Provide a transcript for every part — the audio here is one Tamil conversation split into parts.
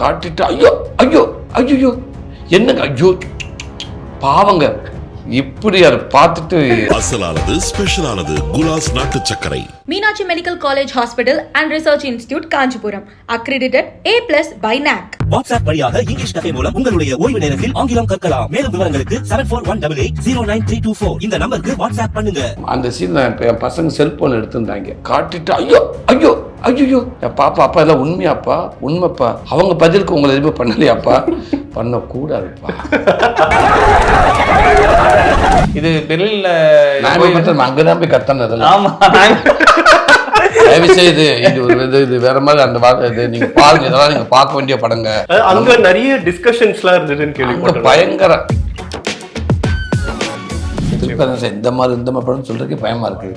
காட்டிட்டு ஐயோ ஐயோ ஐயோ என்னங்க ஐயோ பாவங்க. இப்படி அதை பார்த்துட்டு அசலானது ஸ்பெஷலானது குலாஸ் நாட்டு சர்க்கரை. Meenakshi Medical College Hospital and Research Institute, Kanchipuram. Accredited A plus by NAC. WhatsApp வழியாக இங்கிலீஷ் கதை மூலம் உங்களுடைய ஓய்வு நேரத்தில் ஆங்கிலம் கற்கலாம். மேலும் விவரங்களுக்கு seven four one double eight zero nine three two four இந்த நம்பருக்கு வாட்ஸ்அப் பண்ணுங்க. அந்த சீன் என் பசங்க செல்போன் எடுத்திருந்தாங்க. காட்டிட்டு ஐயோ ஐயோ ஐயோ என் பாப்பா அப்பா எல்லாம் உண்மையாப்பா? உண்மைப்பா. அவங்க பதிலுக்கு உங்களை எதுவுமே பண்ணலையாப்பா? பண்ணக்கூடாதுப்பா. இது போய் பார்த்தா அங்கதான் போய் கத்தன அதெல்லாம். ஆமா தயவு செய்து இது ஒரு இது இது வேற மாதிரி அந்த இது நீங்க பாருங்க இதெல்லாம் நீங்க பார்க்க வேண்டிய படங்க. அங்க நிறைய டிஸ்கஷன்ஸ்லாம் இருந்ததுன்னு கேள்விப்பட்டேன் பயங்கர. திருப்பதி இந்த மாதிரி இந்த மாதிரி படம் சொல்றதுக்கே பயமா இருக்கு.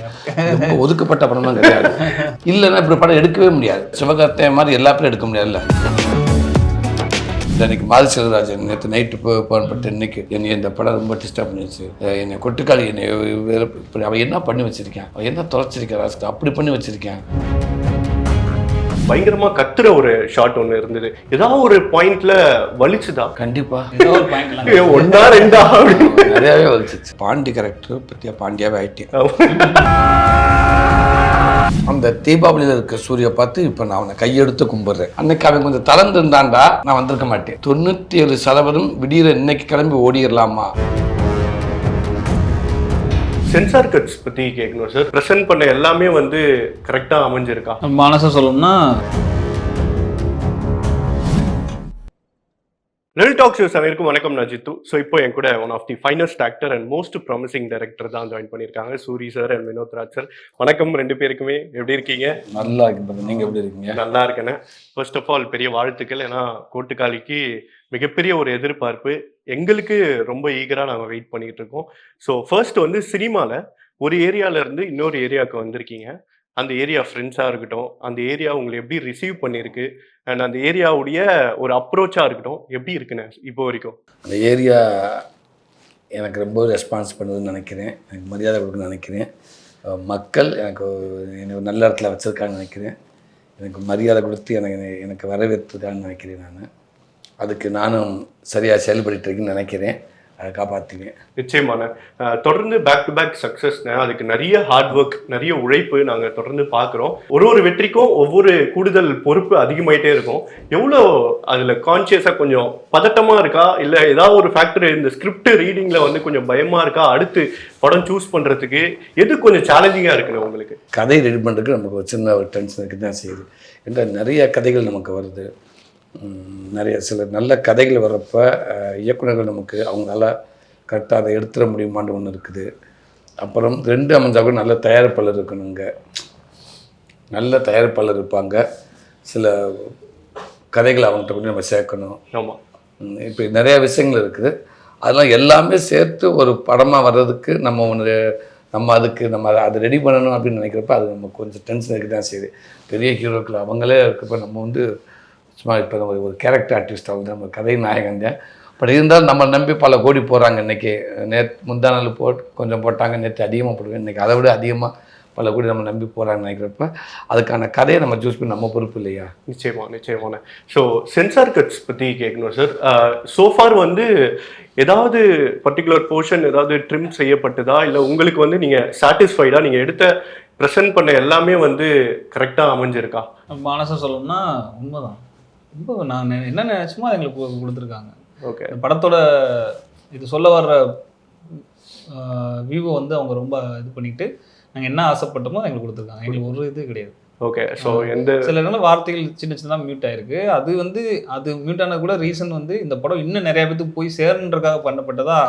ரொம்ப ஒதுக்கப்பட்ட படம்லாம் கிடையாது. இல்லைன்னா இப்படி படம் எடுக்கவே முடியாது. சிவகார்த்திய மாதிரி எல்லா பேரும் எடுக்க முடியாதுல்ல. இந்த இன்னைக்கு மாதி செல்வராஜன் நேற்று நைட்டு போகப்பட்டு இன்னைக்கு என்னை இந்த படம் ரொம்ப டிஸ்டர்ப் பண்ணிடுச்சு. என்னை கொட்டுக்காளி என்னை இப்படி அவன் என்ன பண்ணி வச்சிருக்கேன்? அவன் என்ன தொலைச்சிருக்கா ராஸ்கா அப்படி பண்ணி வச்சிருக்கேன்? பயங்கரமா கத்துற ஒரு ஷாட் ஒண்ணு இருந்தது. ஏதாவது ஒரு பாயிண்ட்ல வலிச்சுதா? கண்டிப்பா. ஒண்ணா ரெண்டா அப்படின்னு. நிறையாவே வலிச்சிச்சு. பாண்டி கரெக்டர் பத்தியா? பாண்டியாவே ஆயிட்டேன். அந்த தீபாவளியில இருக்க சூரிய பார்த்து இப்ப நான் அவனை கையெடுத்து கும்பிடுறேன். அன்னைக்கு அவன் கொஞ்சம் தளர்ந்து இருந்தாண்டா நான் வந்திருக்க மாட்டேன். தொண்ணூத்தி ஏழு சதவீதம் விடியிற இன்னைக்கு கிளம்பி ஓடிடலாமா? சென்சார் கட்ஸ் பத்தி கேட்கணும் சார் ப்ரெசென்ட் பண்ண எல்லாமே வந்து கரெக்டா அமைஞ்சிருக்கா? மனசை சொல்லணும்னா லில் டாக் ஷோஸ் அனைவருக்கும் வணக்கம் நான் ஜித்து. ஸோ இப்போ என் கூட one of the finest actor and most promising director தான் ஜாயின் பண்ணியிருக்காங்க. Soori sir and Vinoth Raj sir வணக்கம் ரெண்டு பேருக்குமே. எப்படி இருக்கீங்க? நல்லா இருக்கு brother. நீங்க எப்படி இருக்கீங்க? நல்லா இருக்கேனே. ஃபர்ஸ்ட் ஆஃப் ஆல் பெரிய வாழ்த்துக்கள். ஏன்னா கோட்டுக்காலிக்கு மிகப்பெரிய ஒரு எதிர்பார்ப்பு. எங்களுக்கு ரொம்ப ஈகராக நாங்கள் வெயிட் பண்ணிட்டு இருக்கோம். ஸோ ஃபர்ஸ்ட் வந்து சினிமாவில் ஒரு ஏரியால இருந்து இன்னொரு ஏரியாவுக்கு வந்திருக்கீங்க. அந்த ஏரியா ஃப்ரெண்ட்ஸாக இருக்கட்டும் அந்த ஏரியா உங்களை எப்படி ரிசீவ் பண்ணியிருக்கு அண்ட் அந்த ஏரியாவுடைய ஒரு அப்ரோச்சாக இருக்கட்டும் எப்படி இருக்குண்ணே இப்போ வரைக்கும்? அந்த ஏரியா எனக்கு ரொம்ப ரெஸ்பான்ஸ் பண்ணுதுன்னு நினைக்கிறேன். எனக்கு மரியாதை கொடுக்கணும்னு நினைக்கிறேன். மக்கள் எனக்கு என்னை ஒரு நல்ல இடத்துல வச்சிருக்காங்கன்னு நினைக்கிறேன். எனக்கு மரியாதை கொடுத்து எனக்கு எனக்கு வரவேற்றுக்கான்னு நினைக்கிறேன் நான். அதுக்கு நானும் சரியாக செயல்பட்டு நினைக்கிறேன். அதை காப்பாற்றுவேன் நிச்சயமான. தொடர்ந்து பேக் டு பேக் சக்ஸஸ் அதுக்கு நிறைய ஹார்ட் ஒர்க் நிறைய உழைப்பு நாங்கள் தொடர்ந்து பார்க்குறோம் ஒரு ஒரு வெற்றிக்கும் ஒவ்வொரு கூடுதல் பொறுப்பு அதிகமாயிட்டே இருக்கும். எவ்வளோ அதில் கான்சியஸாக கொஞ்சம் பதட்டமாக இருக்கா? இல்லை ஏதாவது ஒரு ஃபேக்டர் இந்த ஸ்கிரிப்ட் ரீடிங்கில் வந்து கொஞ்சம் பயமாக இருக்கா? அடுத்து படம் சூஸ் பண்ணுறதுக்கு எது கொஞ்சம் சேலஞ்சிங்காக இருக்குண்ணே உங்களுக்கு? கதை ரெடி பண்ணுறதுக்கு நமக்கு ஒரு சின்ன ஒரு டென்ஷன் இருக்க தான் செய்யுது. என்ற நிறைய கதைகள் நமக்கு வருது. நிறைய சில நல்ல கதைகள் வர்றப்ப அஹ், இயக்குனர்கள் நமக்கு அவங்க நல்லா கரெக்டாக அதை எடுத்துட முடியுமான்னு ஒன்று இருக்குது. அப்புறம் ரெண்டு அமைஞ்சா கூட நல்ல தயாரிப்பாளர் இருக்கணுங்க. நல்ல தயாரிப்பாளர் இருப்பாங்க. சில கதைகளை அவங்ககிட்ட கொண்டு நம்ம சேர்க்கணும். ஆமாம் இப்படி நிறைய விஷயங்கள் இருக்குது. அதெல்லாம் எல்லாமே சேர்த்து ஒரு படமாக வர்றதுக்கு நம்ம ஒன்று நம்ம அதுக்கு நம்ம அதை அதை ரெடி பண்ணணும் அப்படின்னு நினைக்கிறப்ப அது நம்ம கொஞ்சம் டென்ஷன் இருக்க தான் செய்யுது. பெரிய ஹீரோக்கள் அவங்களே இருக்கப்ப நம்ம வந்து சும்மா இப்போ நம்ம ஒரு கேரக்டர் ஆர்டிஸ்ட் அவங்க நம்ம கதை நாயகன் தான் பட் இருந்தாலும் நம்ம நம்பி பல கோடி போடுறாங்க இன்றைக்கி நேற்று முந்தா நாள் போட்டு கொஞ்சம் போட்டாங்க நேற்று அதிகமாக போடுவேன் இன்றைக்கி அதை விட அதிகமாக பல கோடி நம்ம நம்பி போகிறாங்கன்னு நினைக்கிறப்ப அதுக்கான கதையை நம்ம சூஸ் பண்ணி நம்ம பொறுப்பு இல்லையா? நிச்சயமா நிச்சயமான ஸோ சென்சார் கட்ஸ் பற்றி கேட்கணும் சார் சோஃபார் வந்து ஏதாவது பர்டிகுலர் போர்ஷன் ஏதாவது ட்ரிம் செய்யப்பட்டதா? இல்லை உங்களுக்கு வந்து நீங்கள் சாட்டிஸ்ஃபைடா நீங்கள் எடுத்த ப்ரெசென்ட் பண்ண எல்லாமே வந்து கரெக்டாக அமைஞ்சிருக்கா? மனசை சொல்லணும்னா உண்மைதான். ரொம்ப நான் என்ன நினைச்சோமோ அதை எங்களுக்கு கொடுத்துருக்காங்க. ஓகே. படத்தோட இது சொல்ல வர்ற வியூவை வந்து அவங்க ரொம்ப இது பண்ணிட்டு நாங்கள் என்ன ஆசைப்பட்டோமோ அதை எங்களுக்கு கொடுத்துருக்காங்க. எங்களுக்கு ஒரு இது கிடையாது. ஓகே ஸோ எந்த சில இடத்துல வார்த்தைகள் சின்ன சின்னதாக மியூட் ஆயிருக்கு. அது வந்து அது மியூட் ஆனது கூட ரீசன் வந்து இந்த படம் இன்னும் நிறைய பேத்துக்கு போய் சேரணுன்றக்காக பண்ணப்பட்டதா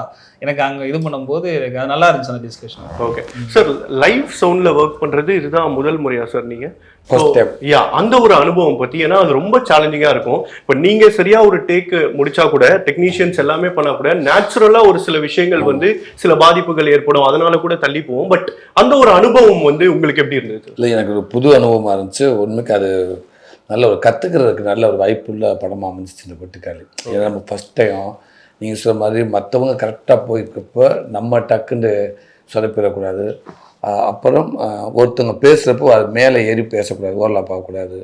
எனக்கு அங்கே இது பண்ணும்போது எனக்கு அது நல்லா இருந்துச்சு அந்த டிஸ்கஷன் ஓகே. சார் லைவ் சவுண்டில் ஒர்க் பண்ணுறது இதுதான் முதல் முறையா சார் நீங்கள். யா அந்த ஒரு அனுபவம் பற்றி ஏன்னா அது ரொம்ப சேலஞ்சிங்காக இருக்கும். இப்போ நீங்கள் சரியா ஒரு டேக் முடிச்சா கூட டெக்னீஷியன்ஸ் எல்லாமே பண்ணா கூட நேச்சுரலாக ஒரு சில விஷயங்கள் வந்து சில பாதிப்புகள் ஏற்படும். அதனால கூட தள்ளி போவோம். பட் அந்த ஒரு அனுபவம் வந்து உங்களுக்கு எப்படி இருந்தது? இல்லை எனக்கு ஒரு புது அனுபவமாக இருந்துச்சு. உண்மைக்கு அது நல்ல ஒரு கற்றுக்கிறதுக்கு நல்ல ஒரு வாய்ப்புள்ள படமாக அமைஞ்சிச்சு இந்த பொட்டுக்காளி ஏன்னா நம்ம ஃபஸ்ட் டைம் நீங்கள் சொல்ற மாதிரி மற்றவங்க கரெக்டாக போயிருக்கப்போ நம்ம டக்குன்னு சொதப்பிடக்கூடாது. ஆஹ் அப்புறம் ஒருத்தவங்க பேசுகிறப்போ அது மேலே ஏறி பேசக்கூடாது ஓரலாக பார்க்கக்கூடாது.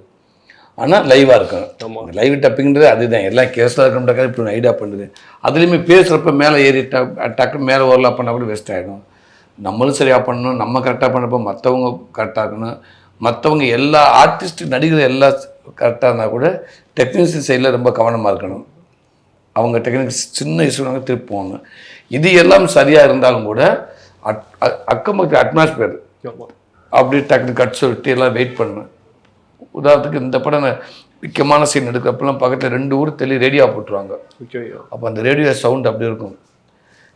ஆனால் லைவாக இருக்கணும். லைவ் டப்பிங்கிறது அதுதான். எல்லாம் கேஸில் இருக்கணுன்றக்காக இப்படி ஐடியா பண்ணுது. அதுலேயுமே பேசுகிறப்ப மேலே ஏறி டக் டக்குன்னு மேலே ஓரலாக பண்ணால் கூட வேஸ்ட் ஆகிடும் நம்மளும் சரியாக பண்ணணும். நம்ம கரெக்டாக பண்ணப்போ மற்றவங்க கரெக்டாக இருக்கணும். மற்றவங்க எல்லா ஆர்டிஸ்ட் நடிகர் எல்லாம் கரெக்டாக இருந்தால் கூட டெக்னீஷியன் சைடில் ரொம்ப கவனமாக இருக்கணும். அவங்க டெக்னிக்ஸ் சின்ன இஷ்யூனாங்க திருப்பி போகணும். இது எல்லாம் சரியாக இருந்தாலும் கூட அட் அ- அக்கம் பக்கத்து அட்மாஸ்பியர் ஆமா. அப்படி டக்குனு கட் சொல்லிட்டு எல்லாம் வெயிட் பண்ணணும் உதாரணத்துக்கு இந்த படம் நான் முக்கியமான சீன் எடுக்கிறப்பெல்லாம் பக்கத்தில் ரெண்டு ஊர் தெளி ரேடியோ போட்டுருவாங்க அப்போ அந்த ரேடியோ சவுண்ட் அப்படி இருக்கும்.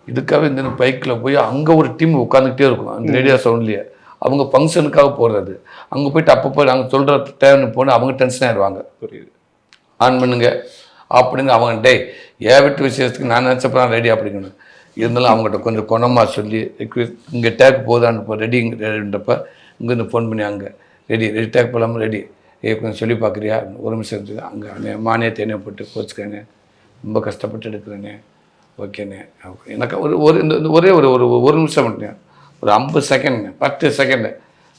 இதுக்காக இந்த பைக்கில் போய் அங்கே ஒரு டீம் உட்காந்துக்கிட்டே இருக்கும். அந்த ரேடியோ சவுண்ட்லேயே அவங்க ஃபங்க்ஷனுக்காக போடுறது அங்கே போயிட்டு அப்பப்போ நாங்கள் சொல்கிற டைம்னு போனால் அவங்க டென்ஷன் ஆயிடுவாங்க புரியுது. ஆன் பண்ணுங்க. அப்படின்னு அவங்க டேய் ஏன் விட்டு விசேஷத்துக்கு நான் நினச்சப்பறம் ரெடி அப்படிங்கணும் இருந்தாலும் அவங்ககிட்ட கொஞ்சம் குணமாக சொல்லி இங்கே டேக் போதான்னு இப்போ ரெடி ரெடின்றப்ப இங்கேருந்து ஃபோன் பண்ணி அங்கே ரெடி ரெடி டேக் போகலாமல் ரெடி ஏ கொஞ்சம் சொல்லி பார்க்குறியா? ஒரு நிமிஷம் இருந்தது அங்கே அண்ணே மானிய தேனே போட்டு கோச்சுக்கண்ணே ரொம்ப கஷ்டப்பட்டு எடுக்கிறேனே. ஓகேண்ணே எனக்கு ஒரு ஒரு இந்த ஒரே ஒரு ஒரு ஒரு நிமிஷம் மட்டும் ஒரு ஐம்பது செகண்ட் பத்து second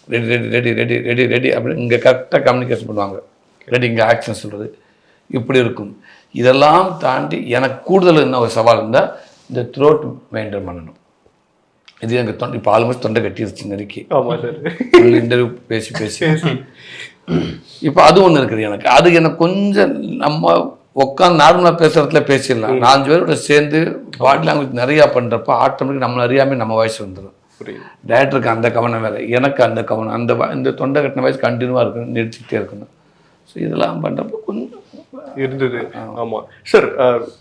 ready ready ready ready ready ready அப்படின்னு இங்கே கரெக்டாக கம்யூனிகேஷன் பண்ணுவாங்க. ரெடி இங்கே ஆக்ஷன் சொல்கிறது இப்படி இருக்கும். இதெல்லாம் தாண்டி எனக்கு கூடுதல் என்ன ஒரு சவால் இருந்தால் இந்த த்ரோட் மெயின்டைன் பண்ணணும் இது எனக்கு தொண்டை இப்போ ஆல்மோஸ்ட் தொண்டை கட்டிருச்சு நெருக்கி. இன்டர்வியூ பேசி பேசி. இப்போ அது ஒன்று இருக்குது எனக்கு. அது எனக்கு கொஞ்சம் நம்ம உட்காந்து நார்மலாக பேசுறதுல பேசிடலாம். நாலஞ்சு பேரோட சேர்ந்து பாடி லாங்குவேஜ் நிறையா பண்ணுறப்ப ஆட்டோமேட்டிக் நம்மள அறியாமல் நம்ம வாய்ஸ் வந்துடும் டேரக்டருக்கு அந்த கவனம் வேறு எனக்கு அந்த கவனம். அந்த இந்த தொண்டை கட்டின வாய்ஸ் கண்டினியூவாக இருக்கணும் நிறுத்திக்கிட்டே இருக்கணும். ஸோ இதெல்லாம் பண்ணுறப்போ கொஞ்சம் இருந்தது. ஆமா. சார்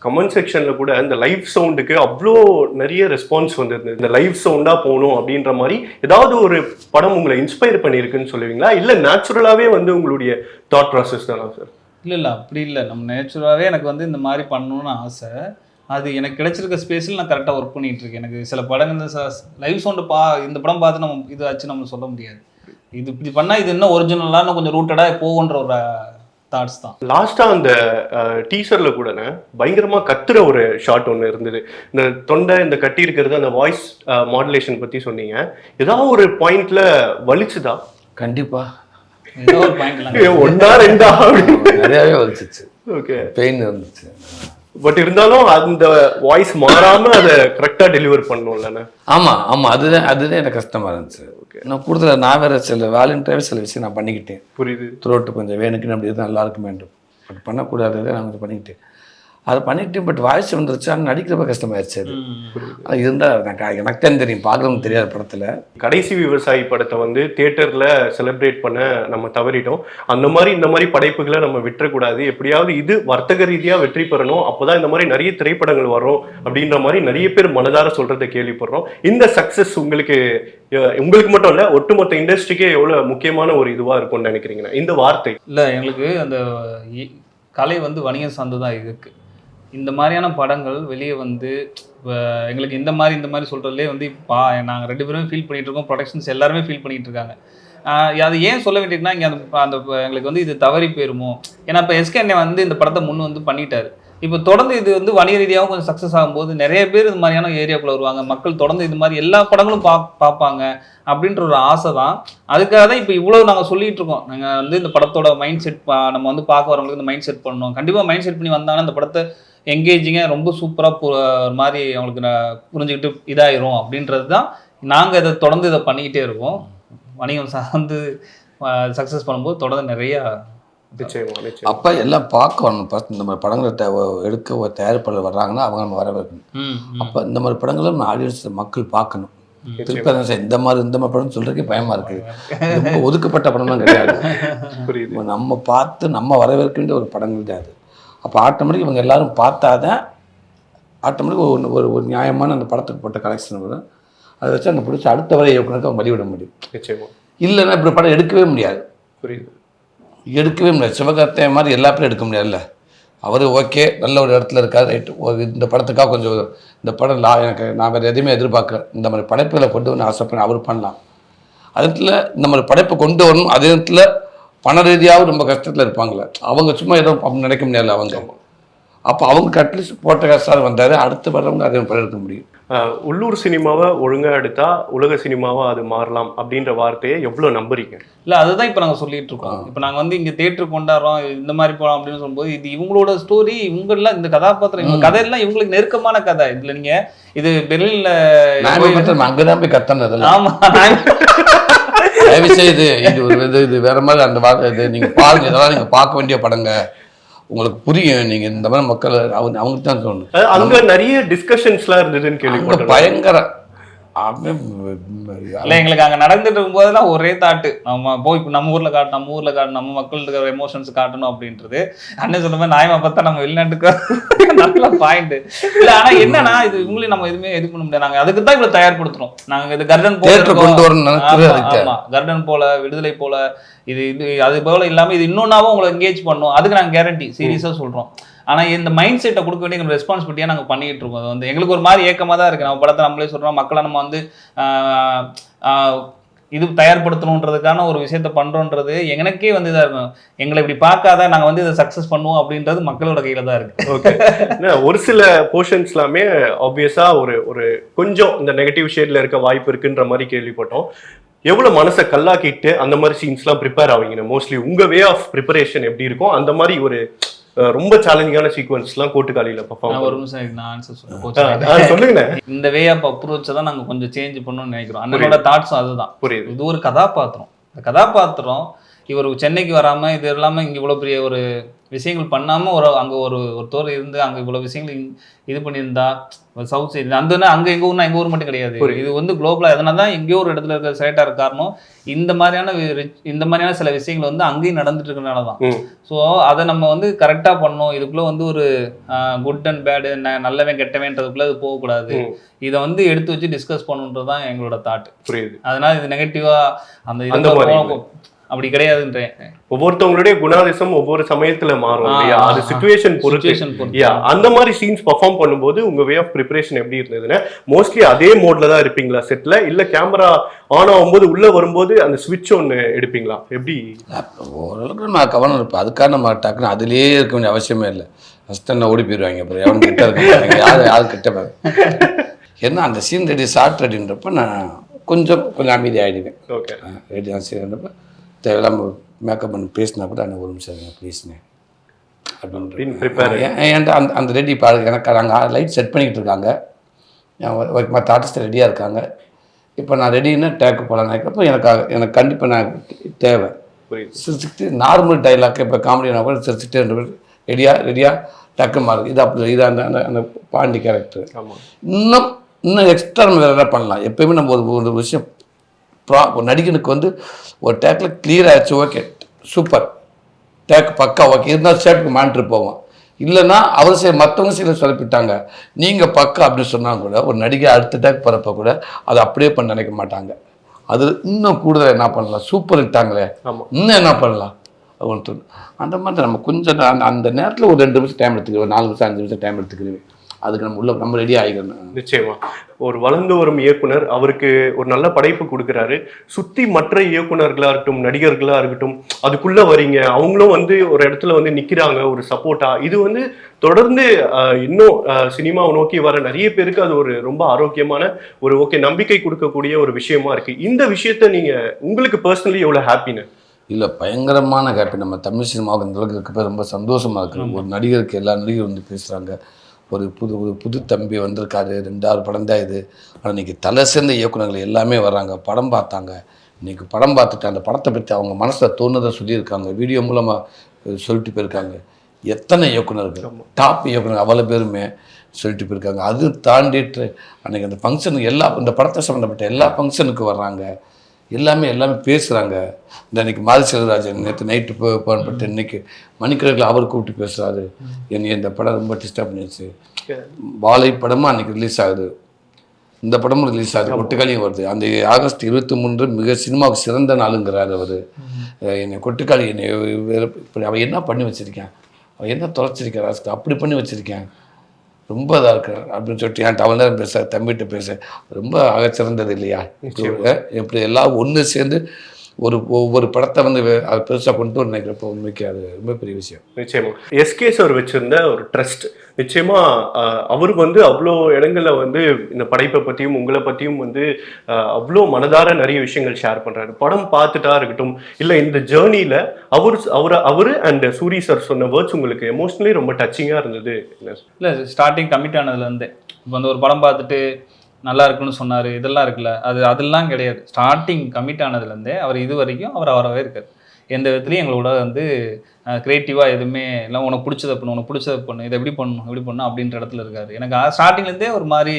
கமெண்ட் செக்ஷன்ல கூட இந்த லைவ் சவுண்டுக்கு அவ்வளோ நிறைய ரெஸ்பான்ஸ் வந்திருந்தது. இந்த லைவ் சவுண்டா போகணும் அப்படின்ற மாதிரி ஏதாவது ஒரு படம் உங்களை இன்ஸ்பயர் பண்ணியிருக்குன்னு சொல்லுவீங்களா? இல்ல நேச்சுரலாவே வந்து உங்களுடைய தாட் ப்ராசஸ் தானா சார் இல்லை இல்லை அப்படி இல்லை. நம்ம நேச்சுரலாகவே எனக்கு வந்து இந்த மாதிரி பண்ணணும்னு ஆசை. அது எனக்கு கிடைச்சிருக்க ஸ்பேஸில் நான் கரெக்டாக ஒர்க் பண்ணிட்டு இருக்கேன். எனக்கு சில படங்கள் இந்த லைவ் சவுண்டு பா இந்த படம் பார்த்து நம்ம இது ஆச்சு நம்ம சொல்ல முடியாது. இது இப்படி பண்ணால் இது இன்னும் ஒரிஜினலாக இன்னும் கொஞ்சம் ரூட்டடாக போகுன்ற ஒரு தாட்ஸ் தான். லாஸ்டா அந்த டீசர்ல கூட பயங்கரமா கத்துற ஒரு ஷாட் ஒன்று இருந்தது. இந்த தொண்டை இந்த கட்டி இருக்கிறது அந்த வாய்ஸ் மாடுலேஷன் பத்தி சொன்னீங்க. ஏதாவது ஒரு பாயிண்ட்ல வலிச்சுதா? கண்டிப்பாக ஏதோ ஒரு பாயிண்ட்லாம் ஒன்னா ரெண்டா? நிறையாவே வலிச்சிச்சு. ஓகே பெயின் இருந்துச்சு. பட் இருந்தாலும் அந்த வாய்ஸ் மாறாம அதை கரெக்டா டெலிவர் பண்ணணும்லண்ணே ஆமாம் ஆமாம் அதுதான் அதுதான் எனக்கு கஷ்டமாக இருந்துச்சு. ஓகே நான் கூடுதலாக நான் வேறு சில வாலண்டியராகவே சில விஷயம் நான் பண்ணிக்கிட்டேன். புரியுது. த்ரோட்டு கொஞ்சம் வேணுக்குன்னு அப்படி இருந்தால் நல்லா இருக்குமேன்ட்டு. பட் பண்ணக்கூடாது நான் கொஞ்சம் பண்ணிக்கிட்டேன். அதை பண்ணிக்கிட்டேன் பட் வாய்ஸ் வந்துருச்சு ஆனால் நடிக்கிறப்ப கஷ்டமாயிருச்சு அது. அது இருந்தால் நான் எனக்கு தான் தெரியும் பார்க்குறவங்க தெரியாத படத்தில். கடைசி விவசாயி படத்தை வந்து தியேட்டர்ல செலிப்ரேட் பண்ண நம்ம தவறிட்டோம். அந்த மாதிரி இந்த மாதிரி படைப்புகளை நம்ம விட்டுறக்கூடாது. எப்படியாவது இது வர்த்தக ரீதியா வெற்றி பெறணும். அப்பதான் இந்த மாதிரி நிறைய திரைப்படங்கள் வரும் அப்படின்ற மாதிரி நிறைய பேர் மனதார சொல்றதை கேள்விப்படுறோம். இந்த சக்சஸ் உங்களுக்கு உங்களுக்கு மட்டும் இல்ல ஒட்டுமொத்த இண்டஸ்ட்ரிக்கே எவ்வளவு முக்கியமான ஒரு இதுவா இருக்கும்னு நினைக்கிறீங்கன்னா இந்த வார்த்தை. இல்லை எங்களுக்கு அந்த இ- கலை வந்து வணிகம் சார்ந்து தான் இருக்கு. இந்த மாதிரியான படங்கள் வெளியே வந்து எங்களுக்கு இந்த மாதிரி இந்த மாதிரி சொல்கிறதுலே வந்து பா நாங்கள் ரெண்டு பேருமே ஃபீல் பண்ணிகிட்டு இருக்கோம். ப்ரொடக்ஷன்ஸ் எல்லாருமே ஃபீல் பண்ணிகிட்டு இருக்காங்க. அது ஏன் சொல்ல வேண்டியதுன்னா இங்கே அந்த அந்த எங்களுக்கு வந்து இது தவறி போயிருமோ? ஏன்னா இப்போ எஸ்கே அண்ணன் வந்து இந்த படத்தை முன் வந்து பண்ணிட்டாரு. இப்போ தொடர்ந்து இது வந்து வணிக ரீதியாகவும் கொஞ்சம் சக்ஸஸ் ஆகும்போது நிறைய பேர் இது மாதிரியான ஏரியாக்குள்ளே வருவாங்க. மக்கள் தொடர்ந்து இது மாதிரி எல்லா படங்களும் பா பார்ப்பாங்க அப்படின்ற ஒரு ஆசை தான். அதுக்காக தான் இப்போ இவ்வளோ நாங்கள் சொல்லிட்டு இருக்கோம். நாங்கள் வந்து இந்த படத்தோட மைண்ட் செட் நம்ம வந்து பார்க்க வரவங்களுக்கு இந்த மைண்ட் செட் பண்ணணும். கண்டிப்பாக மைண்ட் செட் பண்ணி வந்தாங்கன்னா இந்த படத்தை எங்கேஜிங்காக ரொம்ப சூப்பராக ஒரு மாதிரி அவங்களுக்கு நான் புரிஞ்சுக்கிட்டு இதாயிரும் அப்படின்றது தான் நாங்கள் இதை தொடர்ந்து இதை பண்ணிக்கிட்டே இருக்கோம். வணிகம் சார்ந்து சக்ஸஸ் பண்ணும்போது தொடர்ந்து நிறையா அப்போ எல்லாம் பார்க்க வரணும் ஃபஸ்ட் இந்த மாதிரி படங்களை தே எடுக்க ஒரு தயாரிப்பாளர் வர்றாங்கன்னா அவங்க நம்ம வர வைக்கணும் ம். அப்போ இந்த மாதிரி படங்களை நம்ம ஆடியன்ஸ் மக்கள் பார்க்கணும். திருப்பி அதான் சார் இந்த மாதிரி இந்த மாதிரி படம் சொல்றதுக்கே பயமா இருக்கு. ரொம்ப ஒதுக்கப்பட்ட படம்லாம் கிடையாது. நம்ம பார்த்து நம்ம வரவேற்க வேண்டிய ஒரு படங்கள் தான் அது. அப்போ ஆட்டோமேட்டிக் இவங்க எல்லாரும் பார்த்தாதான் ஆட்டோமேட்டிக் ஒரு ஒரு ஒரு நியாயமான அந்த படத்துக்கு போட்ட கலெக்ஷன் வரும். அதை வச்சு அங்கே பிடிச்சி அடுத்த வரை இயக்குனருக்கு அவங்க வழிவிட முடியும். நிச்சயமா. இல்லைன்னா இப்படி படம் எடுக்கவே முடியாது. புரியுது. எடுக்கவே முடியாது. சிவகார்த்திகை மாதிரி எல்லா பேரும் எடுக்க முடியாதுல்ல. அவர் ஓகே நல்ல ஒரு இடத்துல இருக்கார். ரைட்டு. இந்த படத்துக்காக கொஞ்சம் இந்த படம் லா எனக்கு நான் வேறு எதுவுமே எதிர்பார்க்கல. இந்த மாதிரி படைப்புகளை கொண்டு வந்து ஆசைப்பட அவர் பண்ணலாம். அதில் இந்த மாதிரி படைப்பை கொண்டு வரணும். அதே நேரத்தில் பண ரீதியாகவும் ரொம்ப கஷ்டத்தில் இருப்பாங்களே. அவங்க சும்மா ஏதோ அப்படி நினைக்க முடியாது அவங்க. அப்போ அவங்க அட்லீஸ்ட் போட்ட காசாக வந்தார் அடுத்து வர்றவங்க அதே எடுக்க முடியும். உள்ளூர் சினிமாவை ஒழுங்கா எடுத்தா உலக சினிமாவா அது மாறலாம் அப்படின்ற வார்த்தையை எவ்வளவு நம்புறீங்க? இல்ல அதுதான் இப்ப நாங்க சொல்லிட்டு இருக்கோம். இப்ப நாங்க வந்து இங்க தேட்டர் கொண்டாடுறோம் இந்த மாதிரி போலாம் அப்படின்னு சொல்லும்போது இது இவங்களோட ஸ்டோரி இவங்கெல்லாம் இந்த கதாபாத்திரம் இவங்க கதையெல்லாம் இவங்களுக்கு நெருக்கமான கதை. இதுல நீங்க இது பெர்லின்ல போய்- மட்டும் அங்கதான் போய் கத்தனதில்ல ஆமா நான் தயவு செய்து இது ஒரு இது இது வேற மாதிரி அந்த வார்த்தை இது நீங்க பாருங்க இதெல்லாம் நீங்க பார்க்க வேண்டிய படங்க. உங்களுக்கு புரியும் நீங்க இந்த மாதிரி மக்கள் அவங்க அவங்களுக்கு தான் சொல்லணும் அங்க நிறைய டிஸ்கஷன்ஸ்லாம் இருந்ததுன்னு கேள்விப்பட்டேன் பயங்கர இல்ல எங்களுக்கு அங்க நடந்துட்டு இருக்கும்போதெல்லாம் ஒரே தாட்டு. நம்ம போய் இப்ப நம்ம ஊர்ல காட்டு நம்ம ஊர்ல காட்டு நம்ம மக்கள்கிட்ட இருக்கிற எமோஷன்ஸ் காட்டணும் அப்படின்றது. அண்ணன் சொன்ன மாதிரி நாயமா பார்த்தா நம்ம வெளிநாட்டுக்கு நல்ல பாயிண்ட் இல்ல ஆனா என்னன்னா இது இவங்களையும் நம்ம எதுவுமே இது பண்ண முடியாது. நாங்க அதுக்கு தான் இவ்வளவு தயார்படுத்துறோம். நாங்க இது கர்டன் போல கர்டன் போல விடுதலை போல இது இது அது போல இல்லாம இது இன்னொன்னாவும் உங்களை என்கேஜ் பண்ணும். அதுக்கு நாங்க கேரண்டி சீரியஸா சொல்றோம். ஆனா இந்த மைண்ட் செட்டை கொடுக்க வேண்டிய ரெஸ்பான்சிபிலிட்டியாக நாங்கள் பண்ணிகிட்டு இருக்கோம். அது வந்து எங்களுக்கு ஒரு மாதிரி ஏக்கமாக தான் இருக்கு. நம்ம படத்தை நம்மளே சொல்றோம். மக்களை நம்ம வந்து இது தயார்படுத்தணுன்றதுக்கான ஒரு விஷயத்த பண்ணுறோன்றது எனக்கே வந்து இதாக இருக்கும். எங்களை இப்படி பார்க்காத நாங்கள் வந்து இதை சக்ஸஸ் பண்ணுவோம் அப்படின்றது மக்களோட கையில் தான் இருக்கு. ஓகே ஒரு சில போர்ஷன்ஸ் எல்லாமே ஆப்வியஸா ஒரு ஒரு கொஞ்சம் இந்த நெகட்டிவ் ஷேட்ல இருக்க வாய்ப்பு இருக்குன்ற மாதிரி கேள்விப்பட்டோம். எவ்வளவு மனசை கல்லாக்கிட்டு அந்த மாதிரி சீன்ஸ்லாம் ப்ரிப்பேர் ஆவீங்க? மோஸ்ட்லி உங்க வே ஆஃப் ப்ரிப்பரேஷன் எப்படி இருக்கும் அந்த மாதிரி ஒரு ரொம்ப சேலஞ்சிங்கான சீக்வன்ஸ்லாம் கோட்டுக்காலியில நான் ஒரு பர்ஃபார்ம் நிமிஷம் இதுக்கு நான் ஆன்சர் சொல்ல போச்சு சொல்லுங்க இந்த வே ஆஃப் அப்ரோச்சை தான் நாங்க கொஞ்சம் சேஞ்ச் பண்ணணும்னு நினைக்கிறோம். அண்ணனோட தாட்ஸும் அதுதான். புரியுது. இது ஒரு கதாபாத்திரம். இந்த கதாபாத்திரம் இவர் சென்னைக்கு வராம இது இல்லாம இங்க இவ்வளவு பெரிய ஒரு விஷயங்கள் பண்ணாம ஒரு அங்க ஒரு ஒருத்தர் இருந்து அங்க இவ்வளவு விஷயங்கள் இது பண்ணியிருந்தா சவுத் சைடு அந்த அங்க எங்க ஊர்னா எங்க ஊர் மட்டும் கிடையாது. இது வந்து குளோபலா எதனால தான் எங்கேயோ ஒரு இடத்துல இருக்கிற இருக்க காரணம் இந்த மாதிரியான இந்த மாதிரியான சில விஷயங்கள் வந்து அங்கேயும் நடந்துட்டு இருக்கனால தான். ஸோ அதை நம்ம வந்து கரெக்டாக பண்ணணும். இதுக்குள்ள வந்து ஒரு குட் அண்ட் பேடு நல்லவன் கெட்டவன்றதுக்குள்ள இது போகக்கூடாது. இதை வந்து எடுத்து வச்சு டிஸ்கஸ் பண்ணணுன்றது தான் எங்களோட தாட் புரியுது. அதனால இது நெகட்டிவா அந்த இதுல அப்படி கிடையாதுன்றேன் ஒவ்வொருத்தவங்களுடைய குணாதிசம் ஒவ்வொரு சமயத்துல மாறும் இல்லையா? அது சுச்சுவேஷன் பொறுத்து. அந்த மாதிரி சீன்ஸ் பர்ஃபார்ம் பண்ணும்போது உங்க வே ஆஃப் ப்ரிப்பரேஷன் எப்படி இருந்ததுன்னா மோஸ்ட்லி அதே மோட்ல தான் இருப்பீங்களா செட்ல இல்ல கேமரா ஆன் ஆகும்போது உள்ள வரும்போது அந்த ஸ்விட்ச் ஒன்னு எடுப்பீங்களா? எப்படி? ஓரளவுக்கு நான் கவனம் இருப்பேன் அதுக்காக நம்ம டக்குன்னு அதுலேயே இருக்க வேண்டிய அவசியமே இல்லை. ஃபஸ்ட்டு என்ன ஓடி போயிடுவாங்க அப்புறம் எவன் கிட்ட இருக்க யார் யார் கிட்ட பாரு. ஏன்னா அந்த சீன் ரெடி ஷார்ட் ரெடின்றப்ப நான் கொஞ்சம் கொஞ்சம் அமைதி ஆகிடுவேன் ஓகே ரெடி ஆன் சீன்றப்ப தேவையில்லாம மேக்கப் பண்ணி பேசினா கூட அண்ணன் ஒரு நிமிஷம் ப்ளீஸ்ண்ணே அப்படின்னு அந்த அந்த ரெடி பாரு எனக்கு நாங்கள் லைட் செட் பண்ணிக்கிட்டு இருக்காங்க. மற்ற ஆர்டிஸ்ட் ரெடியாக இருக்காங்க. இப்போ நான் ரெடின்னா டேக்கு போகலாம் நினைக்கிறப்போ எனக்கு எனக்கு கண்டிப்பாக நான் தேவை. புரியுது. சிரிச்சுக்கிட்டு நார்மல் டைலாக் இப்போ காமெடினா கூட சிரிச்சுக்கிட்டு ரெடியாக ரெடியாக டக்கு மாறுது. இது அப்படி இது அந்த அந்த பாண்டி கேரக்டர் இன்னும் இன்னும் எக்ஸ்ட்ரா நம்ம வேறு என்ன பண்ணலாம். எப்பயுமே நம்ம ஒரு ஒரு விஷயம் ப்ரா ஒரு நடிகனுக்கு வந்து ஒரு டேக்கில் கிளியர் ஆயிடுச்சு ஓகே சூப்பர் டேக் பக்கா ஓகே இருந்தால் ஷேட்டுக்கு மானிட்டு போவோம். இல்லைன்னா அவர் சரி மற்றவங்க சில சொதப்பிட்டாங்க. நீங்கள் பக்கா அப்படின்னு சொன்னால் கூட ஒரு நடிகை அடுத்த டேக் போகிறப்ப கூட அதை அப்படியே பண்ண நினைக்க மாட்டாங்க. அது இன்னும் கூடுதல் என்ன பண்ணலாம்? சூப்பர் இட்டாங்களே இன்னும் என்ன பண்ணலாம்? தோணும் அந்த மாதிரி நம்ம கொஞ்சம் அந்த அந்த நேரத்தில் ஒரு ரெண்டு நிமிஷம் டைம் எடுத்துக்கிறோம் நாலு நிமிஷம் அஞ்சு நிமிஷம் டைம் எடுத்துக்கிறேன் அதுக்கு நம்ம உள்ள நம்ம ரெடி ஆகிக்கணும் நிச்சயமா. ஒரு வளர்ந்து வரும் இயக்குனர் அவருக்கு ஒரு நல்ல படைப்பு கொடுக்குறாரு. சுத்தி மற்ற இயக்குனர்களா இருக்கட்டும் நடிகர்களா இருக்கட்டும் அதுக்குள்ள வரீங்க. அவங்களும் வந்து ஒரு இடத்துல வந்து நிக்கிறாங்க ஒரு சப்போர்ட்டா இது வந்து தொடர்ந்து இன்னும் சினிமாவை நோக்கி வர நிறைய பேருக்கு அது ஒரு ரொம்ப ஆரோக்கியமான ஒரு ஓகே நம்பிக்கை கொடுக்கக்கூடிய ஒரு விஷயமா இருக்கு. இந்த விஷயத்த நீங்க உங்களுக்கு பர்சனலி எவ்வளவு ஹாப்பின்னு இல்லை பயங்கரமான ஹாப்பி நம்ம தமிழ் சினிமாவுக்கு இந்த அளவுக்கு இருக்கப்ப ரொம்ப சந்தோஷமா இருக்கு. ஒரு நடிகருக்கு எல்லா நடிகரும் வந்து பேசுகிறாங்க ஒரு புது ஒரு புது தம்பி வந்திருக்காரு ரெண்டாவது படம் தான் இது. ஆனால் இன்னைக்கு தலை சேர்ந்த இயக்குனர்கள் எல்லாமே வர்றாங்க படம் பார்த்தாங்க. இன்னைக்கு படம் பார்த்துட்டு அந்த படத்தை பற்றி அவங்க மனசில் தோணுதை சொல்லியிருக்காங்க. வீடியோ மூலமாக சொல்லிட்டு போயிருக்காங்க. எத்தனை இயக்குனர்கள்? டாப் இயக்குனர் அவ்வளோ பேருமே சொல்லிட்டு போயிருக்காங்க. அது தாண்டிட்டு அன்னைக்கு அந்த ஃபங்க்ஷனுக்கு எல்லா இந்த படத்தை சம்மந்தப்பட்ட எல்லா ஃபங்க்ஷனுக்கு வர்றாங்க. எல்லாமே எல்லாமே பேசுகிறாங்க இந்த இன்னைக்கு மாரி செல்வராஜன் நேற்று நைட்டு போ போனப்பட்டு இன்னைக்கு மணிக்கணக்கில் அவர் கூப்பிட்டு பேசுகிறாரு என்னை இந்த படம் ரொம்ப டிஸ்டர்ப் பண்ணிடுச்சு வாழை படமும் அன்னைக்கு ரிலீஸ் ஆகுது இந்த படமும் ரிலீஸ் ஆகுது கொட்டுக்காளியும் வருது அந்த ஆகஸ்ட் இருபத்தி மூன்று மிக சினிமாவுக்கு சிறந்த நாளுங்கிறார் அவர் என்னை கொட்டுக்காளி என்னை இப்படி அவன் என்ன பண்ணி வச்சிருக்கேன் அவன் என்ன தொலைச்சிருக்கான் ராஸ்கல் அப்படி பண்ணி வச்சிருக்கேன் ரொம்ப இதாக இருக்கிறார் அப்படின்னு சொல்லிட்டு என் அவன் நேரம் பேச தம்பிகிட்ட பேச ரொம்ப அகச்சிறந்தது இல்லையா? இப்படி இப்படி எல்லாம் ஒன்று சேர்ந்து ஒரு ஒவ்வொரு படத்தை வந்து பெருசாக கொண்டு வர நினைக்கிறப்போ உண்மைக்கு அது ரொம்ப பெரிய விஷயம். நிச்சயமா. எஸ்கே சார் வச்சிருந்த ஒரு ட்ரஸ்ட் நிச்சயமா அவருக்கு வந்து அவ்வளோ இடங்கள்ல வந்து இந்த படைப்பை பத்தியும் உங்களை பத்தியும் வந்து அவ்வளோ மனதார நிறைய விஷயங்கள் ஷேர் பண்றாரு. படம் பார்த்துட்டா இருக்கட்டும் இல்ல இந்த ஜேர்னில அவர் அவர் அவரு அண்ட் சூரி சார் சொன்ன வேர்ட்ஸ் உங்களுக்கு எமோஷனலி ரொம்ப டச்சிங்கா இருந்தது. இல்லை ஸ்டார்டிங் கமிட் ஆனதுலேருந்தே இப்போ வந்து ஒரு படம் பார்த்துட்டு நல்லா இருக்குன்னு சொன்னார் இதெல்லாம் இருக்குல்ல அது அதெல்லாம் கிடையாது. ஸ்டார்டிங் கமிட் ஆனதுலேருந்தே அவர் இது வரைக்கும் அவர் அவராகவே இருக்கார். எந்த விதத்துலையும் எங்களோட வந்து க்ரியேட்டிவாக எதுவுமே இல்லை. உனக்கு பிடிச்சதை பண்ணு உனக்கு பிடிச்சதை பண்ணு இதை எப்படி பண்ணணும் எப்படி பண்ணணும் அப்படின்ற இடத்துல இருக்காரு. எனக்கு ஸ்டார்டிங்லேருந்தே ஒரு மாதிரி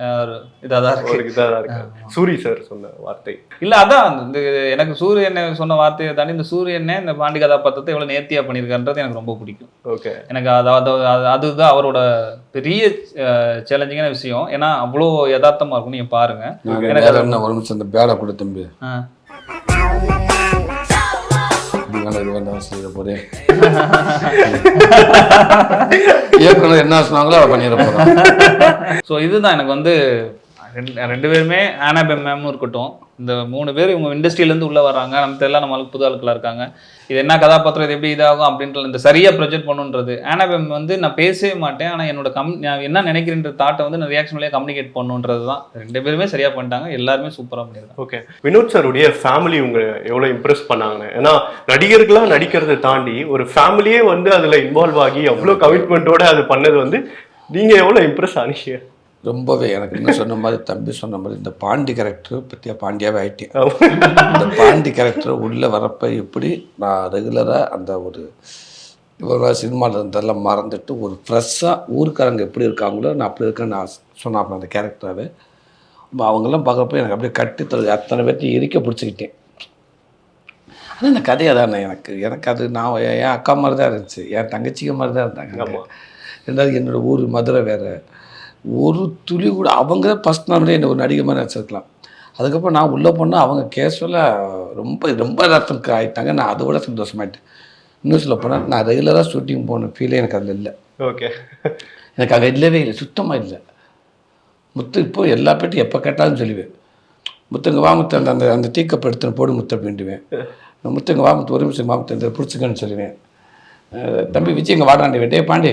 இதாக தான் இருக்கு. ஒரு இதா இருக்கு. சூரி சார் சொன்ன வார்த்தை. இல்ல அதான் இந்த எனக்கு சூரியனை சொன்ன வார்த்தையை தாண்டி இந்த சூரியனை இந்த பாண்டி கதாபாத்திரத்தை எவ்வளவு நேர்த்தியா பண்ணியிருக்கான்றது எனக்கு ரொம்ப பிடிக்கும். ஓகே எனக்கு அது அது அது- அதுதான் அவரோட பெரிய சேலஞ்சிங்கான விஷயம். ஏன்னா அவ்வளோ யதார்த்தமா இருக்கும் நீங்க பாருங்க. எனக்கு ஒரு நிமிஷம் இந்த பேடை கொடு தம்பி. இது வேண்டாம் செய்ய போறேன் இயக்குனர் என்ன சொன்னாங்களோ அதை பண்ணிட போறோம். ஸோ இதுதான் எனக்கு வந்து ரெண்டு ரெண்டு பேருமே ஆனாபெம் மேமும் இருக்கட்டும். இந்த மூணு பேர் இவங்க இண்டஸ்ட்ரியிலேருந்து உள்ளே வராங்க நம்ம தெரியல நம்மளுக்கு புது ஆளுக்களாக இருக்காங்க. இது என்ன கதாபாத்திரம் இது எப்படி இதாகும் அப்படின்ற இந்த சரியாக ப்ரொஜெக்ட் பண்ணுன்றது. ஆனாபெம் வந்து நான் பேசவே மாட்டேன். ஆனால் என்னோட கம் நான் என்ன நினைக்கிறேன்ற தாட்டை வந்து நான் ரியாக்ஷன் வழியாக கம்யூனிகேட் பண்ணுன்றது தான். ரெண்டு பேருமே சரியாக பண்ணிட்டாங்க. எல்லாருமே சூப்பராக பண்ணியிருக்காங்க. ஓகே வினோத் சாருடைய ஃபேமிலி உங்க எவ்வளோ இம்ப்ரெஸ் பண்ணாங்கன்னு. ஏன்னா நடிகர்களாக நடிக்கிறதை தாண்டி ஒரு ஃபேமிலியே வந்து அதில் இன்வால்வ் ஆகி அவ்வளோ கமிட்மெண்ட்டோட அது பண்ணது வந்து நீங்கள் எவ்வளோ இம்ப்ரெஸ் ஆனீங்க? ரொம்பவே எனக்கு இன்னும் சொன்ன மாதிரி தம்பி சொன்ன மாதிரி இந்த பாண்டி கேரக்டர் பற்றியா பாண்டியாவே ஆயிட்டேன். இந்த பாண்டி கேரக்டர் உள்ளே வரப்ப எப்படி நான் ரெகுலராக அந்த ஒரு இவ்வளோ சினிமாவில் இருந்தெல்லாம் மறந்துட்டு ஒரு ஃப்ரெஷ்ஷாக ஊருக்காரங்க எப்படி இருக்காங்களோ நான் அப்படி இருக்கேன்னு நான் சொன்னாப்ப அந்த கேரக்டராகவே அவங்கெல்லாம் பார்க்குறப்ப எனக்கு அப்படியே கட்டி தரு அத்தனை பேர்த்தையும் இறுக்க பிடிச்சிக்கிட்டேன். ஆனால் இந்த கதையை தானே எனக்கு எனக்கு அது நான் என் அக்கா மாதிரி தான் இருந்துச்சு என் தங்கச்சிங்க மாதிரி தான் இருந்தாங்க. ரெண்டாவது என்னோட ஊர் மதுரை வேறு. ஒரு துளி கூட அவங்க ஃபஸ்ட் நாளே என்ன ஒரு நடிகை மாதிரி வச்சுருக்கலாம் அதுக்கப்புறம் நான் உள்ளே போனால் அவங்க கேஷுவலாக ரொம்ப ரொம்ப ரத்தத்துக்கு ஆகிட்டாங்க நான் அதை விட சந்தோஷமாயிட்டேன். இன்னும் சொல்ல போனால் நான் ரெகுலராக ஷூட்டிங் போன ஃபீலே எனக்கு அதில் இல்லை. ஓகே எனக்கு அங்கே இல்லவே இல்லை சுத்தமாக இல்லை. முத்து இப்போ எல்லா பேட்டும் எப்போ கேட்டாலும் சொல்லுவேன். முத்துங்க வா முத்து அந்த அந்த அந்த டீக்கப் எடுத்துன்னு போடு முத்து அப்படின்ட்டுவேன் முத்துங்க வா முத்து ஒரு நிமிஷம் வா முத்து பிடிச்சிக்கன்னு சொல்லுவேன். தம்பி விஜய் இங்கே வாடாண்டி டே பாண்டி.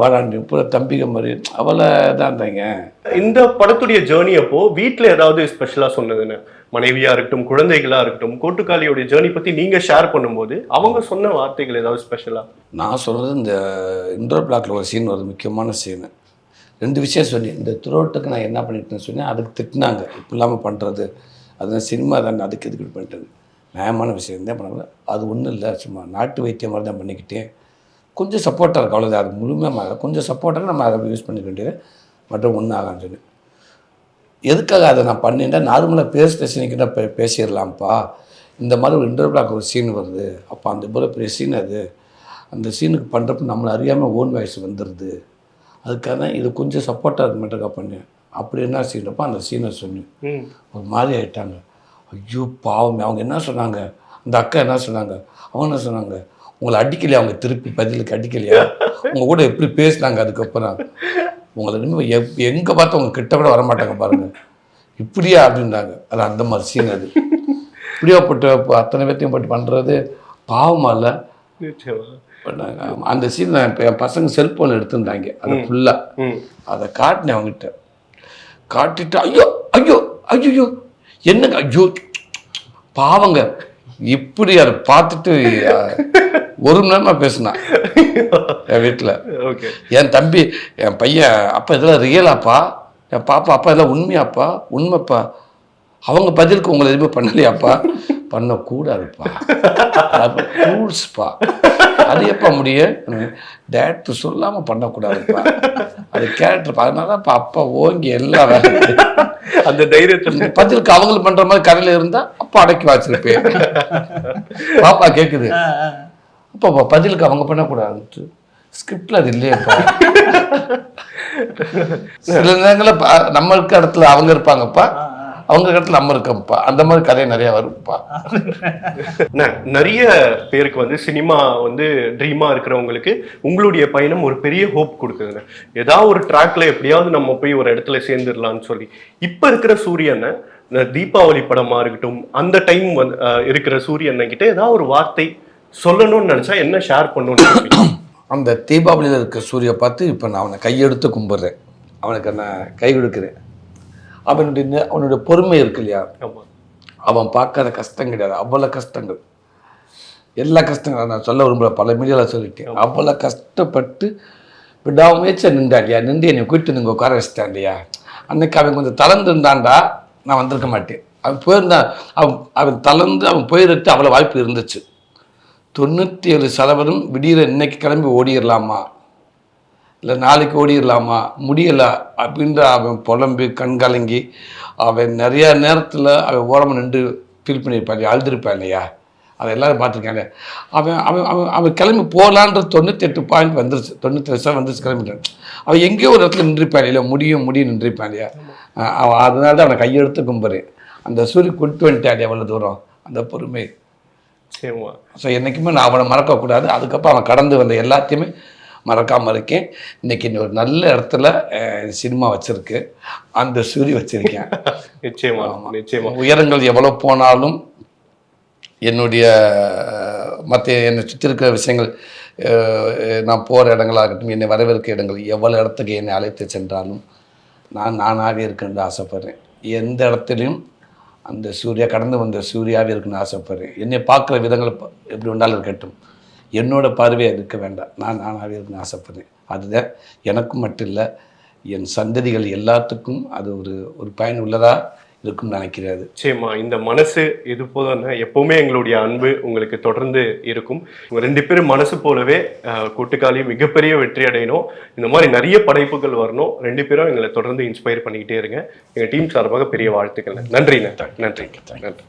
வாடாண்டி பூரா தம்பிக மாதிரி. அவளை தான் இருந்தாங்க இந்த படத்துடைய ஜேர்னி அப்போ வீட்ல ஏதாவது ஸ்பெஷலா சொன்னதுன்னு? மனைவியா இருக்கட்டும் குழந்தைகளா இருக்கட்டும் கோட்டுக்காளியோட ஜேர்னி பத்தி நீங்க ஷேர் பண்ணும்போது அவங்க சொன்ன வார்த்தைகள் ஏதாவது ஸ்பெஷலா நான் சொல்கிறது இந்த இன்டோர் பிளாக்ல ஒரு சீன் வருது முக்கியமான சீனு ரெண்டு விஷயம் சொன்னேன் இந்த துரோட்டுக்கு நான் என்ன பண்ணிட்டேன்னு சொன்னேன் அதுக்கு திட்டினாங்க. இப்படி இல்லாமல் பண்ணுறது அது சினிமா தானே அதுக்கு எதுக்கு இப்படி பண்ணிட்டது நியாயமான விஷயம் தான் பண்ணல அது ஒன்றும் இல்லை சும்மா நாட்டு வைத்தியம் மாதிரி தான் பண்ணிக்கிட்டேன். கொஞ்சம் சப்போர்ட்டாக இருக்கும் அவ்வளோதான் அது முழுமையாக கொஞ்சம் சப்போர்ட்டாக நம்ம அதை யூஸ் பண்ணிக்க வேண்டியது மற்றும் ஒன்றும் ஆகான்னு சொன்னேன் எதுக்காக அதை நான் பண்ணிட்டா நார்மலாக பேச ஸ்டேஷனுக்கிட்ட பே பேசிடலாம்ப்பா. இந்த மாதிரி ஒரு இன்டர்வியூலாக ஒரு சீன் வருது. அப்போ அந்த இவ்வளோ பெரிய சீன் அது. அந்த சீனுக்கு பண்ணுறப்ப நம்மளை அறியாமல் ஓன் வாய்ஸ் வந்துடுது அதுக்காக தான் இது கொஞ்சம் சப்போர்ட்டாக இருக்க மாட்டேக்கா பண்ணேன். அப்படி என்ன சீனப்போ அந்த சீனை சொன்னேன். ஒரு மாதிரி ஆயிட்டாங்க. ஐயோ பாவமே. அவங்க என்ன சொன்னாங்க? அந்த அக்கா என்ன சொன்னாங்க? அவங்க என்ன சொன்னாங்க? உங்களை அடிக்கலையா? அவங்க திருப்பி பதிலுக்கு அடிக்கலையா? உங்க கூட எப்படி பேசினாங்க அதுக்கப்புறம்? உங்களை இனிமே எப் எங்கே பார்த்தா உங்க கிட்ட கூட வரமாட்டாங்க பாருங்க. இப்படியா அப்படின்றாங்க. அது அந்த மாதிரி சீன் அது. இப்படியா போட்டு அத்தனை பேர்த்தையும் போட்டு பண்ணுறது பாவமா இல்லை? அந்த சீன் என் பசங்க செல்ஃபோன் எடுத்திருந்தாங்க. அதை ஃபுல்லாக ம். அதை காட்டினேன் அவங்ககிட்ட. காட்டிட்டு ஐயோ ஐயோ ஐயோ என்னங்க? ஐயோ பாவங்க. இப்படி அதை பார்த்துட்டு ஒரு மணி நேரமா பேசினான் என் வீட்டில் ஓகே. என் தம்பி என் பையன் அப்பா இதெல்லாம் ரியலாப்பா என் பாப்பா அப்பா இதெல்லாம் உண்மையாப்பா? உண்மைப்பா. அவங்க பதிலுக்கு உங்களை எதுவுமே பண்ணலையாப்பா? பண்ணக்கூடாதுப்பா. ரூல்ஸ்ப்பா அது எப்போ முடியும்? டேரக்டர் சொல்லாமல் பண்ணக்கூடாதுப்பா. அது கேரக்டர் அதனால தான் இப்போ அப்பா ஓங்கி எல்லா வேலையும். அந்த தைரியத்தை பதிலுக்கு அவங்களும் பண்ற மாதிரி கடையில் இருந்தா அப்பா அடக்கி வச்சிருப்பேன். பாப்பா கேக்குது. அப்பா பதிலுக்கு அவங்க பண்ணக்கூடாது ஸ்கிரிப்ட்ல அது இல்லையேப்பா. சில நேரங்களில் நம்ம இருக்க இடத்துல அவங்க இருப்பாங்கப்பா. அவங்க இடத்துல நம்ம இருக்கோம்ப்பா. அந்த மாதிரி கதை நிறைய வரும்ப்பா. நிறைய பேருக்கு வந்து சினிமா வந்து ட்ரீமா இருக்கிறவங்களுக்கு உங்களுடைய பயணம் ஒரு பெரிய ஹோப் கொடுக்குதுண்ணே ஏதாவது ஒரு ட்ராக்ல எப்படியாவது நம்ம போய் ஒரு இடத்துல சேர்ந்துடலாம்னு சொல்லி. இப்ப இருக்கிற சூரியனை இந்த தீபாவளி படமா இருக்கட்டும் அந்த டைம் வந்து இருக்கிற சூரியன் கிட்ட ஏதாவது ஒரு வார்த்தை சொல்லணும்னு நினைச்சா என்ன ஷேர் பண்ணணும்னு? அந்த தீபாவளியில் இருக்க சூரிய பார்த்து இப்போ நான் அவனை கையெடுத்து கும்பிட்றேன். அவனுக்கு நான் கை கொடுக்குறேன். அவனுடைய அவனுடைய பொறுமை இருக்கு இல்லையா? அவன் பார்க்காத கஷ்டம் கிடையாது. அவ்வளோ கஷ்டங்கள். எல்லா கஷ்டங்களும் நான் சொல்ல விரும்பல. பல மீடியாவில் சொல்லிட்டேன். அவ்வளோ கஷ்டப்பட்டு விடாமுயற்சியாக நின்றாண்டியா நின்று என்னை கூப்பிட்டு நீங்கள் உட்கார வச்சிட்டாண்டியா அன்னைக்கு அவன் கொஞ்சம் தளர்ந்து இருந்தான்டா நான் வந்திருக்க மாட்டேன். அவன் போயிருந்தான் அவன் அவன் தளர்ந்து அவன் போயிருக்கு அவ்வளோ வாய்ப்பு இருந்துச்சு. தொண்ணூற்றி ஏழு சதவீதம் விடியற இன்னைக்கு கிளம்பி ஓடிடலாமா இல்லை நாளைக்கு ஓடிடலாமா முடியலை அப்படின்ற அவன் புலம்பி கண்கலங்கி அவன் நிறையா நேரத்தில் அவன் ஓரமாக நின்று ஃபீல் பண்ணியிருப்பான். அழுதுருப்பான் இல்லையா? அதை எல்லோரும் பார்த்துருக்காங்க அவன் அவன் அவன் அவன் கிளம்பி போகலான்ற தொண்ணூற்றி எட்டு பாயிண்ட் வந்துருச்சு. தொண்ணூற்றி வருஷம் வந்துருச்சு கிளம்பிட்டான் அவன் எங்கேயோ ஒரு இடத்துல நின்றுப்பான் இல்லையா? முடியும் முடியும் நின்றுப்பான் இல்லையா? அவன் அதனால தான் அவனை கையெடுத்து கும்புறேன் அந்த சூரிய கொண்டு வந்துட்டான் எவ்வளோ தூரம்? அந்த பொறுமை. சரிம்மா ஸோ என்றைக்குமே நான் அவனை மறக்கக்கூடாது. அதுக்கப்புறம் அவன் கடந்து வந்த எல்லாத்தையுமே மறக்காமல் இருக்கேன். இன்னைக்கு இன்னும் ஒரு நல்ல இடத்துல சினிமா வச்சிருக்கு. அந்த சூரி வச்சிருக்கேன். நிச்சயமா நிச்சயமா. உயரங்கள் எவ்வளோ போனாலும் என்னுடைய மற்ற என்னை சுற்றி இருக்கிற விஷயங்கள் நான் போகிற இடங்களாக இருக்கட்டும் என்னை வரவேற்க இடங்கள் எவ்வளோ இடத்துக்கு என்னை அழைத்து சென்றாலும் நான் நானாகவே இருக்கணும்னு ஆசைப்பட்றேன். எந்த இடத்துலையும் அந்த சூர்யா கடந்து வந்த சூர்யாவே இருக்கணும்னு ஆசைப்பட்றேன். என்னை பார்க்குற விதங்கள் எப்படி வேணாலும் இருக்கட்டும். என்னோட பார்வையை இருக்க வேண்டாம். நான் நானாகவே இருக்கணும்னு ஆசைப்பட்றேன். அதுதான் எனக்கும் மட்டும் இல்லை என் சந்ததிகள் எல்லாத்துக்கும் அது ஒரு ஒரு பயனுள்ளதாக இருக்கும்னு நினைக்கிறது நிச்சயமா இந்த மனசு இது போதும் எப்பவுமே எங்களுடைய அன்பு உங்களுக்கு தொடர்ந்து இருக்கும். ரெண்டு பேரும் மனசு போலவே அஹ், கூட்டுக்காளி மிகப்பெரிய வெற்றி அடையணும். இந்த மாதிரி நிறைய படைப்புகள் வரணும். ரெண்டு பேரும் எங்களை தொடர்ந்து இன்ஸ்பயர் பண்ணிக்கிட்டே இருங்க. எங்க டீம் சார்பாக பெரிய வாழ்த்துக்கள் நன்றிண்ணே நன்றி. நன்றி.